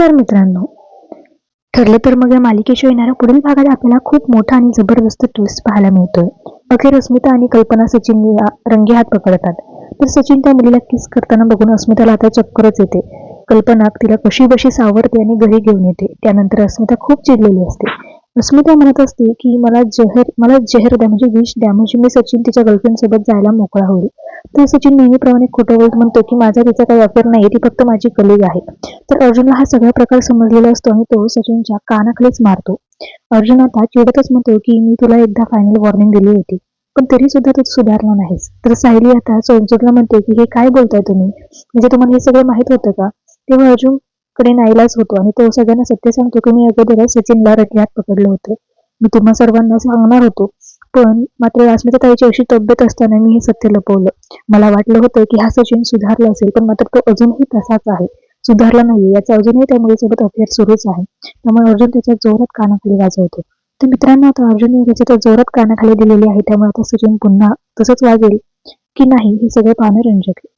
नमस्कार मित्रांनो. ठरले तर मग या मालिकेशिवाय येणाऱ्या पुढील भागात आपल्याला खूप मोठा आणि जबरदस्त ट्विस्ट पाहायला मिळतोय. अखेर अस्मिता आणि कल्पना सचिन रंगे हात पकडतात. तर सचिन त्या मुलीला किस करताना बघून अस्मिताला आता चक्करच येते. कल्पना तिला कशी बशी सावरते आणि घरी घेऊन येते. त्यानंतर अस्मिता खूप चिडलेली असते. अस्मिता म्हणत असते की मला जहर मला जहर द्या म्हणजे विष द्या म्हणजे मी सचिन तिच्या गर्लफ्रेंड सोबत जायला मोकळा होईल. तर सचिन नेहमीप्रमाणे खोटं बोलत म्हणतो की माझा तिचा काही अफेअर नाही ती फक्त माझी कलिग आहे. तर अर्जुनला हा सगळा प्रकार समजलेला असतो आणि तो सचिनच्या कानाखालीच मारतो. अर्जुन आता चिडतच म्हणतो की मी तुला एकदा फायनल वॉर्निंग दिली होती पण तरी सुद्धा तू सुधारला नाहीस. तर सायली आता सोनसूरला म्हणते की हे काय बोलताय तुम्ही? म्हणजे तुम्हाला हे सगळं माहीत होतं का? तेव्हा अर्जुनकडे नाईलाच होतो आणि तो सगळ्यांना सत्य सांगतो की मी अगोदरच सचिनला रटल्यात पकडलं होतं. मी तुम्हा सर्वांना सांगणार होतो पण मात्र अस्मिता ताईची अशी तब्येत असताना मी हे सत्य लपवलं. मला वाटलं होतं की हा सचिन सुधारला असेल पण मात्र तो अजूनही तसाच आहे. सुधारला नाहीये. याचा अजूनही त्या मुलीसोबत अफेअर सुरूच आहे. त्यामुळे अर्जुन त्याच्या जोरात कानाखाली वाजवतो. तर मित्रांनो आता अर्जुन त्याच्या त्या जोरात कानाखाली दिलेली आहे. त्यामुळे आता सचिन पुन्हा तसंच वागेल की नाही हे सगळं पाहणं रंजक आहे.